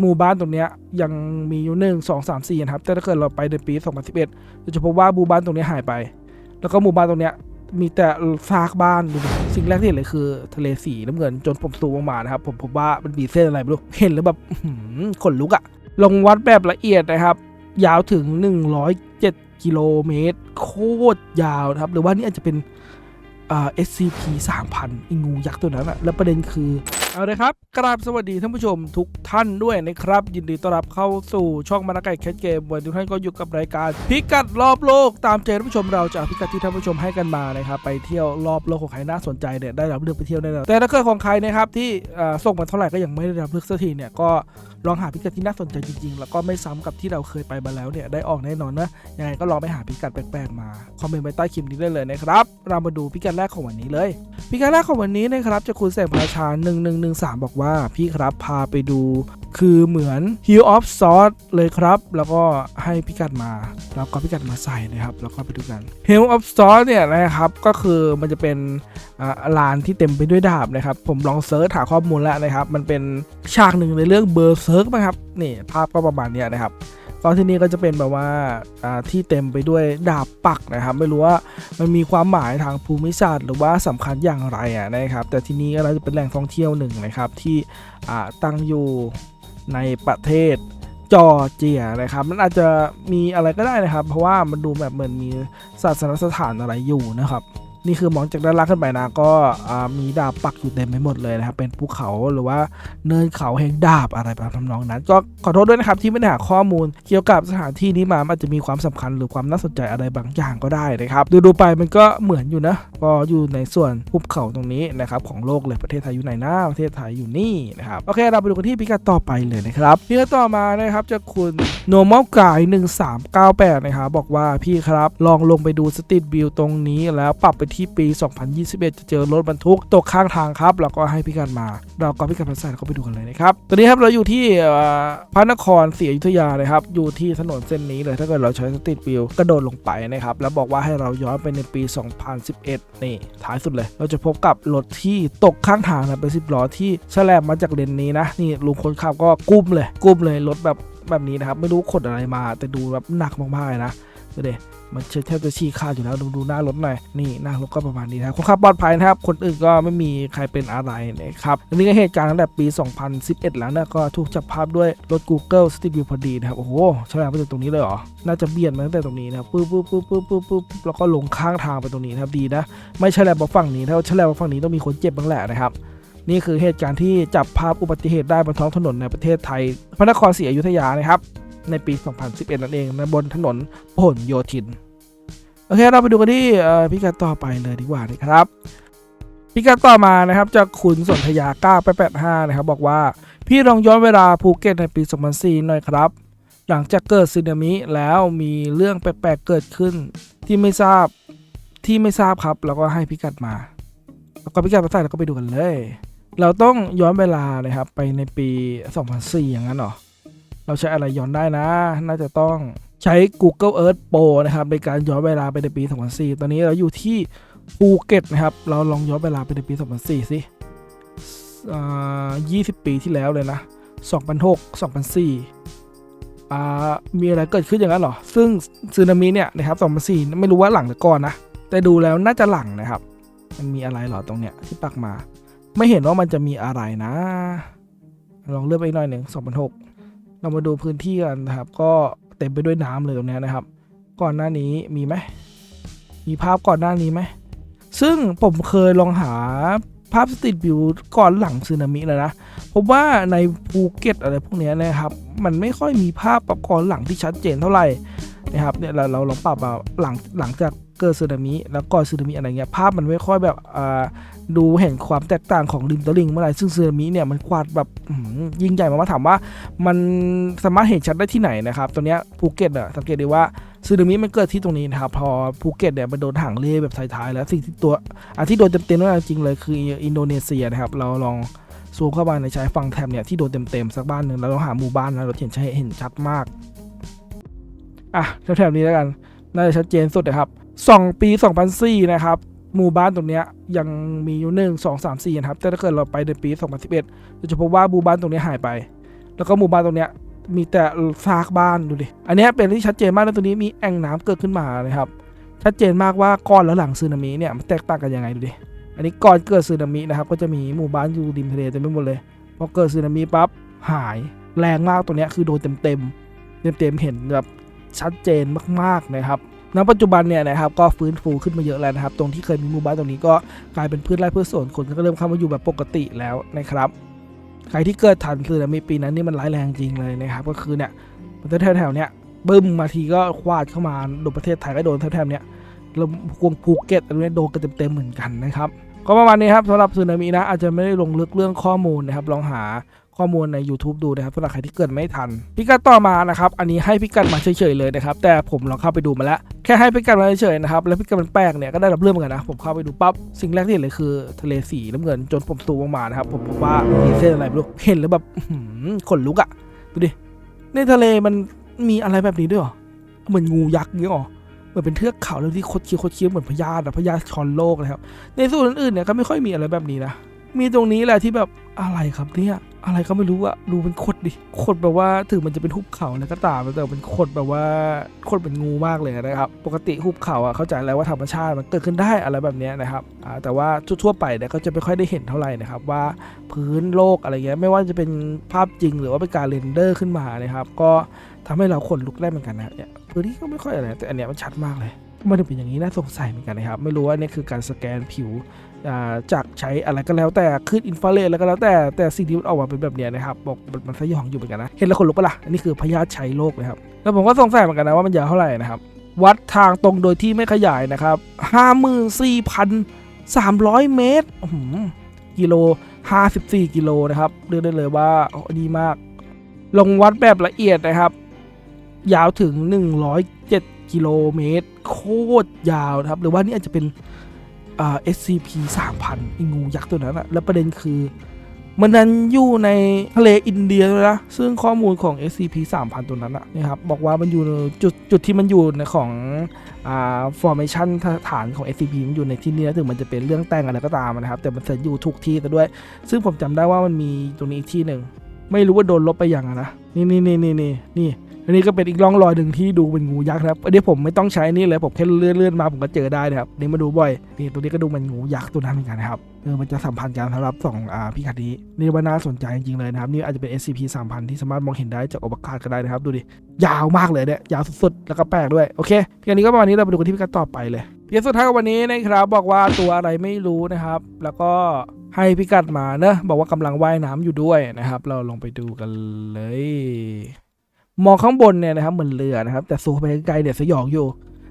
หมู่บ้านตรงนี้ยังมีอยู่หนึ่งสองสามสี่นะครับ แต่ถ้าเกิดเราไปในปี 2011เราจะพบว่าหมู่บ้านตรงนี้หายไป แล้วก็หมู่บ้านตรงนี้มีแต่ซากบ้านดูสิ่งแรกที่เห็นเลยคือทะเลสีน้ำเงินจนผมซูมออกมานะครับ ผมพบว่ามันมีเส้นอะไรไม่รู้เห็นแล้วแบบขนลุกอะลงวัดแบบละเอียดนะครับ ยาวถึง 107 กิโลเมตร โคตรยาวนะครับ หรือว่านี่อาจจะเป็น SCP 3000ไอ้งูยักษ์ตัวนั้นอะแล้วประเด็นคือ เอาเลยครับ กราบสวัสดีท่านผู้ชมทุกท่านด้วยนะครับ ยินดีต้อนรับเข้าสู่ช่องมานาไก่แคทเกมวันนี้ทุกท่านก็อยู่กับรายการ พิกัดรอบโลกตามใจท่านผู้ชมเราจะพิกัดที่ท่านผู้ชมให้กันมานะครับไปเที่ยวรอบโลกของใครน่าสนใจเนี่ยได้รับเลือกไปเที่ยวแน่นอนแต่ถ้าเกิดของใครนะครับที่ส่งมาเท่าไหร่ก็ยังไม่ได้รับเลือกสักทีเนี่ยก็ลองหาพิกัดที่น่าสนใจจริงๆ แล้วก็ไม่ซ้ำกับที่เราเคยไปมาแล้วเนี่ยได้ออกแน่นอนนะยังไงก็ลองไปหาพิกัดแปลกๆมาคอมเมนต์ไว้ใต้คลิปนี้ได้เลยนะครับเรามาดูพิกัดแรกของวันนี้เลยพิกัดแรกของวันนี้นะครับจะคุณแสงพระชา 1113 บอกว่าพี่ครับพาไปดูคือเหมือน Hill of s o r t เลยครับ แล้วก็ให้พิกัดมา แล้วก็พิกัดมาใส่นะครับ แล้วก็ไปดูกัน Hill of s o r t เนี่ยนะครับ ก็คือมันจะเป็นอลานที่เต็มไปด้วยดาบนะครับ ผมลองเซิร์ชหาข้อมูลแล้วนะครับ มันเป็นฉากหนึ่งในเรื่องเบอร์เซิร์กนะครับ นี่ภาพก็ประมาณนี้นะครับ ก็ที่นี่ก็จะเป็นแบบว่าที่เต็มไปด้วยดาบปักนะครับ ไม่รู้ว่ามันมีความหมายทางภูมิศาสตร์ หรือว่าสำคัญอย่างไรอะนะครับ แต่ที่นี้ก็เราจะเป็นแหล่งท่องเที่ยวหนึ่งนะครับที่ตั้งอยู่ในประเทศจอร์เจียนะครับ มันอาจจะมีอะไรก็ได้นะครับ เพราะว่ามันดูแบบเหมือนมีศาสนสถานอะไรอยู่นะครับ นี่คือมองจากด้านล่างขึ้นไปนะ ก็มีดาบปักอยู่เต็มไปหมดเลยนะครับ เป็นภูเขาหรือว่าเนินเขาแห่งดาบอะไรแบบทำนองนั้น ก็ขอโทษด้วยนะครับที่ไม่ได้หาข้อมูล เกี่ยวกับสถานที่นี้มามันอาจจะมีความสำคัญหรือความน่าสนใจอะไรบางอย่างก็ได้นะครับ ดูดูไปมันก็เหมือนอยู่นะก็อยู่ในส่วนภูเขาตรงนี้นะครับของโลกเลยประเทศไทยอยู่ไหนนะประเทศไทยอยู่นี่นะครับโอเคเราไปดูกันที่พิกัดต่อไปเลยนะครับพิกัดต่อมานะครับจะคุณ normal guy 1398นะครับบอกว่าพี่ครับลองลงไปดูสตรีทวิวตรงนี้แล้วปรับไปที่ที่ปี 2021 จะเจอรถบรรทุกตกข้างทางครับแล้วก็ให้พิกัดมา เราก็พิกัดภาษาแล้วก็ไปดูกันเลยนะครับตอนนี้ครับเราอยู่ที่พระนครศรีอยุธยานะครับอยู่ที่ถนนเส้นนี้เลยถ้าเกิดเราใช้สตรีทวิวกระโดดลงไปนะครับแล้วบอกว่าให้เราย้อนไปในปี 2011 นี่ท้ายสุดเลย เราจะพบกับรถที่ตกข้างทางนะเป็นสิบล้อที่แฉลบมาจากเลนนี้นะนี่ลุงคนขับก็กุ้มเลยกุ้มเลยรถแบบแบบนี้นะครับไม่รู้ขนอะไรมาแต่ดูแบบหนักมากๆเลยนะดูดิ มันแทบจะชี้ขาดอยู่แล้วดูดูหน้ารถหน่อยนี่หน้ารถก็ประมาณนี้นะครับคนขับปลอดภัยนะครับ คนอื่นก็ไม่มีใครเป็นอะไรนะครับนนี้ก็เหตุการณ์ตั้งแต่ปี 2011 แล้วนะก็ถูกจับภาพด้วยรถ Google Street View พอดีนะครับโอ้โหใช่ไหมไปถึงตรงนี้เลยเหรอน่าจะเบียดมาตั้งแต่ตรงนี้นะครับปุ๊บปุ๊บปุ๊บปุ๊บปุ๊บปุ๊บแล้วก็ลงข้างทางไปตรงนี้นะครับดีนะ ไม่ใช่แหละบอกฝั่งนี้ถ้าใช่แหละบอกฝั่งนี้ต้องมีคนเจ็บบ้างแหละนะครับนี่คือเหตุการณ์ที่จับภาพอุบัติเหตุได้บนท้องถนนในประเทศไทย พระนครศรีอยุธยานะครับ ในปี 2011 นั่นเองนะบนถนนพหลโยธิน โอเคเราไปดูกันที่พิกัดต่อไปเลยดีกว่านะครับพิกัดต่อมานะครับจากคุณสนธยา9885นะครับบอกว่าพี่ลองย้อนเวลาภูเก็ตในปี 2004 หน่อยครับ หลังจากเกิดสึนามิแล้วมีเรื่องแปลกๆเกิดขึ้นที่ไม่ทราบที่ไม่ทราบครับ แล้วก็ให้พิกัดมา แล้วก็พิกัดมาใส่แล้วก็ไปดูกันเลย เราต้องย้อนเวลาเลยครับไปในปี 2004 อย่างนั้นหรอ เราใช้อะไรย้อนได้นะ น่าจะต้องใช้ Google Earth Pro นะครับ ในการย้อนเวลาไปในปี 2004 ตอนนี้เราอยู่ที่ภูเก็ตนะครับ เราลองย้อนเวลาไปในปี 2004 สิอ่า20ปีที่แล้วเลยนะ 2006 2004อ่ามีอะไรเกิดขึ้นอย่างนั้นเหรอ ซึ่งสึนามิเนี่ยนะครับ 2004 ไม่รู้ว่าหลังหรือก่อนนะ แต่ดูแล้วน่าจะหลังนะครับ มันมีอะไรเหรอตรงเนี้ยที่ปักมา ไม่เห็นว่ามันจะมีอะไรนะ ลองเลือกไปหน่อยหนึ่ง2006 เรามาดูพื้นที่กันนะครับ ก็เต็มไปด้วยน้ำเลยตรงนี้นะครับ ก่อนหน้านี้มีไหมมีภาพก่อนหน้านี้ไหมซึ่งผมเคยลองหาภาพสตรีทวิวก่อนหลังสึนามิเลยนะผมว่าในภูเก็ตอะไรพวกนี้นะครับ มันไม่ค่อยมีภาพประกอบหลังที่ชัดเจนเท่าไหร่นะครับเนี่ยเราเราลองปรับหลังหลังจาก เกิดสึนามิแล้วก่อนสึนามิอะไรเงี้ยภาพมันไม่ค่อยแบบดูเห็นความแตกต่างของริมตะลิงเมื่อไหร่ซึ่งสึนามิเนี่ยมันกวาดแบบยิ่งใหญ่มากๆถามว่ามันสามารถเห็นชัดได้ที่ไหนนะครับตอนเนี้ยภูเก็ตอะสังเกตได้ว่าสึนามิมันเกิดที่ตรงนี้นะครับพอภูเก็ตเนี่ยมันโดนหางเลแบบท้ายๆแล้วสิ่งที่ตัวอันที่โดนเต็มๆนั่นจริงเลยคืออินโดนีเซียนะครับเราลองซูมเข้ามาในชายฝั่งแถบเนี่ยที่โดนเต็มๆสักบ้านหนึ่งแล้วเราหาหมู่บ้านนะเราเห็นชัดเห็นชัดมากอะแถบๆนี้แล้วกันน่าจะชัดเจนสุดนะครับ สองปี 2004 นะครับหมู่บ้านตรงนี้ยังมีอยู่หนึ่งสองสามสี่นะครับ แต่ถ้าเกิดเราไปในปี 2011เราจะพบว่าหมู่บ้านตรงนี้หายไป แล้วก็หมู่บ้านตรงนี้มีแต่ซากบ้านดูดิ อันนี้เป็นที่ชัดเจนมากแล้วตรงนี้มีแอ่งน้ำเกิดขึ้นมานะครับ ชัดเจนมากว่าก่อนและหลังสึนามิเนี่ยมันแตกต่างกันยังไงดูดิ อันนี้ก่อนเกิดสึนามินะครับก็จะมีหมู่บ้านอยู่ริมทะเลเต็มไปหมดเลย พอเกิดสึนามิปั๊บหายแรงมากตัวเนี้คือโดนเต็มเต็มเต็มเต็มเห็นแบบชัดเจนมากๆนะครับ ณปัจจุบันเนี่ยนะครับก็ฟื้นฟูขึ้นมาเยอะแล้วนะครับ ตรงที่เคยมีหมู่บ้านตรงนี้ก็กลายเป็นพืชไร่พืชสวนคนก็เริ่มเข้ามาอยู่แบบปกติแล้วนะครับใครที่เกิดทันสึนามิปีนั้นนี่มันร้ายแรงจริงเลยนะครับ ก็คือเนี่ยประเทศแถวๆเนี้ยบึ้มมาทีก็ควาดเข้ามาโดนประเทศไทยก็โดนแถวๆเนี้ยแล้วพวงภูเก็ตอะไรเนี้ยโดนกันเต็มๆเหมือนกันนะครับก็ประมาณนี้ครับสำหรับสึนามินะอาจจะไม่ได้ลงลึกเรื่องข้อมูลนะครับลองหา ข้อมูลใน YouTube ดูนะครับสำหรับใครที่เกิดไม่ทัน พิกัดต่อมานะครับ อันนี้ให้พิกัดมาเฉยๆเลยนะครับ แต่ผมลองเข้าไปดูมาแล้ว แค่ให้พิกัดมาเฉยๆนะครับ แล้วพิกัดมันแปลกเนี่ยก็ได้รับเรื่องเหมือนกันนะ ผมเข้าไปดูปั๊บ สิ่งแรกที่เห็นเลยคือ ทะเลสีน้ำเงินจนผมซูมออกมานะครับ ผมพบว่ามีเส้นอะไรไม่รู้ เห็นแล้วแบบขนลุกอะดูดิ ในทะเลมันมีอะไรแบบนี้ด้วยเหรอ เหมือนงูยักษ์เงี้ยหรอเหมือนเป็นเทือกเขาแล้วที่คดเคี้ยวคดเคี้ยวเหมือนพญาอะพญาชอนโลกเลยครับ ในส่วนอื่นๆเนี่ยก็ไม่ค่อยมีอะไรแบบนี้นะ มีตรงนี้แหละที่แบบอะไรครับเนี่ย อะไรก็ไม่รู้อะดูเป็นขดดิขดแบบว่าถึงมันจะเป็นหุบเขาแล้วก็ตามแต่เป็นขดแบบว่าขดเป็นงูมากเลยนะครับ ปกติหุบเขาอะเข้าใจแล้วว่าธรรมชาติมันเกิดขึ้นได้อะไรแบบนี้นะครับแต่ว่าทั่วๆไปเนี่ยก็จะไม่ค่อยได้เห็นเท่าไหร่นะครับว่าพื้นโลกอะไรเงี้ยไม่ว่าจะเป็นภาพจริงหรือว่าเป็นการเรนเดอร์ขึ้นมานะครับ ก็ทำให้เราขนลุกได้เหมือนกันนะเนี่ยพื้นที่ก็ไม่ค่อยอะไรแต่อันเนี้ยมันชัดมากเลยมันถึงเป็นอย่างนี้น่าสงสัยเหมือนกันนะครับ ไม่รู้ว่านี่คือการสแกนผิว จากใช้อะไรก็แล้วแต่คลื่นอินฟราเรดแล้วก็แล้วแต่แต่สิ่งที่มันออกมาเป็นแบบเนี้ยนะครับบอกมันสยองอยู่เหมือนกันนะเห็นแล้วขนลุกปะล่ะอันนี้คือพยาธิใชัยโลกนะครับแล้วผมก็สงสัยเหมือนกันนะว่ามันยาวเท่าไหร่นะครับวัดทางตรงโดยที่ไม่ขยายนะครับห้าหมื่นสี่พันสามร้อยเมตรกิโลห้าสิบสี่กิโลนะครับเรียกได้เลยว่าดีมาก ลงวัดแบบละเอียดนะครับ ยาวถึง 107 กิโลเมตร โคตรยาวนะครับ หรือว่านี่อาจจะเป็น SCP 3000ไอ้งูยักษ์ตัวนั้นอะแล้วประเด็นคือมันนั้นอยู่ในทะเลอินเดียด้วยนะ ซึ่งข้อมูลของ SCP 3000 ตัวนั้นอะนะครับ บอกว่ามันอยู่จุดจุดที่มันอยู่ในของอ่า formation ฐานของ SCP มันอยู่ในที่นี้ถึงมันจะเป็นเรื่องแต่งอะไรก็ตามนะครับ แต่มันเสร็จอยู่ทุกที่แต่ด้วย ซึ่งผมจำได้ว่ามันมีตรงนี้อีกที่หนึ่ง ไม่รู้ว่าโดนลบไปยังอะนะ นี่นี่นี่นี่นี่นี่ อันนี้ก็เป็นอีกร่องรอยหนึ่งที่ดูเป็นงูยักษ์ครับ อันนี้ผมไม่ต้องใช้นี่เลยผมแค่เลื่อนเลื่อนมาผมก็เจอได้นะครับนี่มาดูบ่อยนี่ตัวนี้ก็ดูเป็นงูยักษ์ตัวนั้นเหมือนกันนะครับเออมันจะสัมพันธ์กันสำหรับสองอ่าพิกัดนี้นี่ว่าน่าสนใจจริงๆเลยนะครับนี่อาจจะเป็น SCP 3000ที่สามารถมองเห็นได้จากอวกาศก็ได้นะครับ ดูดิยาวมากเลยเนี่ยยาวสุดๆแล้วก็แปลกด้วยโอเคพิกัดนี้ก็ประมาณนี้เราไปดูกันที่พิกัดต่อไปเลยพิกัดสุดท้ายของวันนี้นะครับบอกว่าตัวอะไรไม่รู้นะครับ แล้วก็ให้พิกัดมาเนอะบอกว่ากำลังว่ายน้ำอยู่ด้วยนะครับ เราลงไปดูกันเลย มองข้างบนเนี่ยนะครับเหมือนเรือนะครับ แต่สูงไปไกลเนี่ยสยองอยู่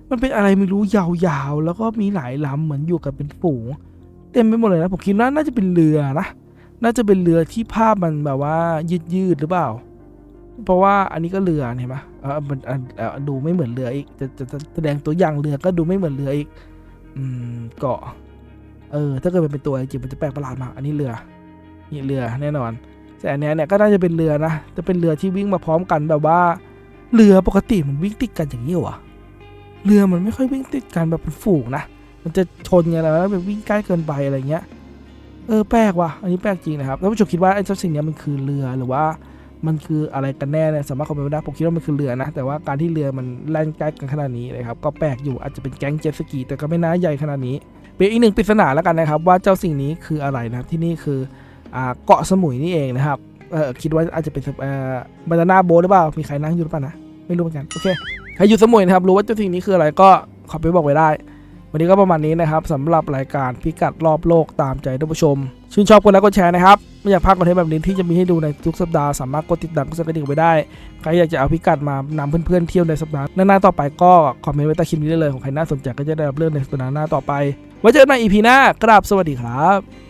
มันเป็นอะไรไม่รู้ยาวๆ แล้วก็มีหลายลำเหมือนอยู่กันเป็นฝูง เต็มไปหมดเลยนะผมคิดว่าน่าจะเป็นเรือนะน่าจะเป็นเรือที่ภาพมันแบบว่ายืดๆหรือเปล่า เพราะว่าอันนี้ก็เรือเห็นไหมเออมันดูไม่เหมือนเรืออีกจะจะจะแสดงตัวอย่างเรือก็ดูไม่เหมือนเรืออีก อืมเกาะ เออ ถ้าเกิดเป็นตัวจริงมันจะแปลกประหลาดมากอันนี้เรือนี่เรือแน่นอน แต่อันเนี้ยเนี่ยก็น่าจะเป็นเรือนะจะเป็นเรือที่วิ่งมาพร้อมกันแบบว่า เรือปกติมันวิ่งติดกันอย่างนี้หรอวะเรือมันไม่ค่อยวิ่งติดกันแบบเป็นฝูงนะมันจะชนกันแล้วแบบวิ่งใกล้เกินไปอะไรเงี้ยเออแปลกว่ะอันนี้แปลกจริงนะครับท่านผู้ชมคิดว่าไอ้เจ้าสิ่งนี้มันคือเรือหรือว่ามันคืออะไรกันแน่เนี่ยสามารถคอมเมนต์ได้ผมคิดว่ามันคือเรือนะ แต่ว่าการที่เรือมันแล่นใกล้กันขนาดนี้นะครับก็แปลกอยู่อาจจะเป็นแก๊งเจ็ตสกีแต่ก็ไม่น่าใหญ่ขนาดนี้เป็นอีกหนึ่งปริศนาแล้วกันนะครับ ว่าเจ้าสิ่งนี้คืออะไรนะครับที่นี่คืออ่า เกาะสมุยนี่เองนะครับเออคิดว่าอาจจะเป็นบานาน่าโบหรือเปล่า มีใครนั่งอยู่หรือเปล่านะ ไม่รู้เหมือนกัน โอเค ใครอยู่สมุยนะครับ รู้ว่าเจ้าสิ่งนี้คืออะไรก็ขอไปบอกไว้ได้ วันนี้ก็ประมาณนี้นะครับสำหรับรายการพิกัดรอบโลกตามใจท่านผู้ชม ชื่นชอบกดไลค์กดแชร์นะครับ ไม่อยากพลาดคอนเทนต์แบบนี้ที่จะมีให้ดูในทุกสัปดาห์ สามารถกดติดตามกดสั่นกระดิ่งไว้ได้ ใครอยากจะเอาพิกัดมานำเพื่อนๆเที่ยวในสัปดาห์หน้าต่อไปก็คอมเมนต์ไว้ใต้คลิปนี้ได้เลย ของใครน่าสนใจก็จะได้รับเรื่องในสัปดาห์หน้าต่อไป ไว้เจอกันใหม่ EP หน้ากราบสวัสดีครับ